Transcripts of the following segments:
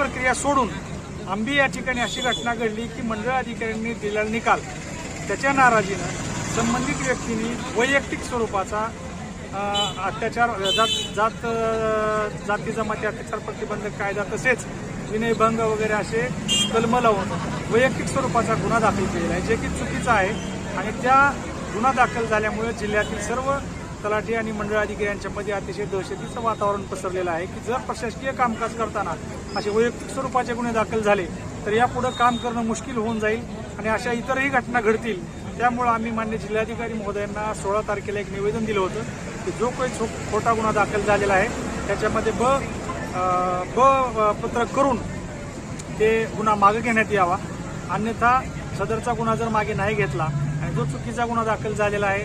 प्रक्रिया सोडून आंबी या ठिकाणी अशी घटना घडली की मंडळ अधिकाऱ्यांनी दिलेला निकाल. त्याच्या नाराजीनं संबंधित व्यक्तींनी वैयक्तिक स्वरूपाचा अत्याचार जात जात जाती जमाती अत्याचार प्रतिबंधक कायदा तसेच विनयभंग वगैरे असे कलम लावून वैयक्तिक स्वरूपाचा गुन्हा दाखल केलेला आहे जे की चुकीचा आहे. आणि त्या गुन्हा दाखल झाल्यामुळे जिल्ह्यातील सर्व तलाठी आणि मंडळ अधिकाऱ्यांच्यामध्ये अतिशय दहशतीचं वातावरण पसरलेलं आहे की जर प्रशासकीय कामकाज करताना असे वैयक्तिक स्वरूपाचे गुन्हे दाखल झाले तर यापुढे काम करणं मुश्किल होऊन जाईल आणि अशा इतरही घटना घडतील. त्यामुळं आम्ही मान्य जिल्हाधिकारी महोदयांना सोळा तारखेला एक निवेदन दिलं होतं की जो काही छो खोटा गुन्हा दाखल झालेला आहे त्याच्यामध्ये ब ब पत्र करून ते गुन्हा मागे घेण्यात यावा. अन्यथा सदरचा गुन्हा जर मागे नाही घेतला आणि जो चुकीचा गुन्हा दाखल झालेला आहे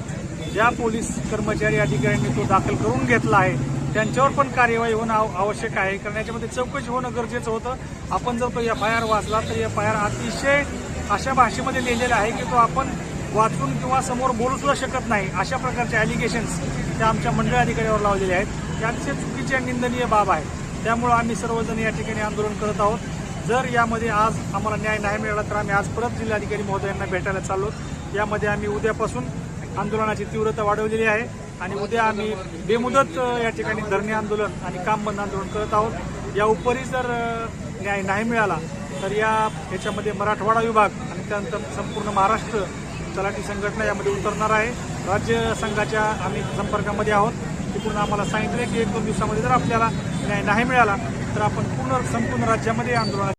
ज्या पोलीस कर्मचारी अधिकाऱ्यांनी तो दाखल करून घेतला आहे त्यांच्यावर पण कार्यवाही होणं आव- आवश्यक आहे. कारण याच्यामध्ये चौकशी होणं गरजेचं होतं. आपण जर तो एफ आय आर वाचला तर एफ आय आर अतिशय अशा भाषेमध्ये लिहिलेला आहे की तो आपण वाचून किंवा समोर बोलू सुद्धा शकत नाही. अशा प्रकारचे ॲलिगेशन्स त्या आमच्या मंडळ अधिकाऱ्यावर लावलेले आहेत. त्यांचे अतिशय चुकीची निंदनीय बाब आहे. त्यामुळं आम्ही सर्वजण या ठिकाणी आंदोलन करत आहोत. जर यामध्ये आज आम्हाला न्याय नाही मिळाला तर आम्ही आज परत जिल्हाधिकारी महोदयांना भेटायला चाललो. यामध्ये आम्ही उद्यापासून आंदोलनाची तीव्रता वाढवलेली आहे आणि उद्या आम्ही बेमुदत या ठिकाणी धरणे आंदोलन आणि काम बंद आंदोलन करत आहोत. या उपरी जर न्याय नाही मिळाला तर या याच्यामध्ये मराठवाडा विभाग आणि त्यानंतर संपूर्ण महाराष्ट्र तलाठी संघटना यामध्ये उतरणार आहे. राज्य संघाच्या आम्ही संपर्कामध्ये आहोत. तिकडून आम्हाला सांगितले की एक दोन दिवसामध्ये जर आपल्याला न्याय नाही मिळाला तर आपण पूर्ण संपूर्ण राज्यामध्ये आंदोलन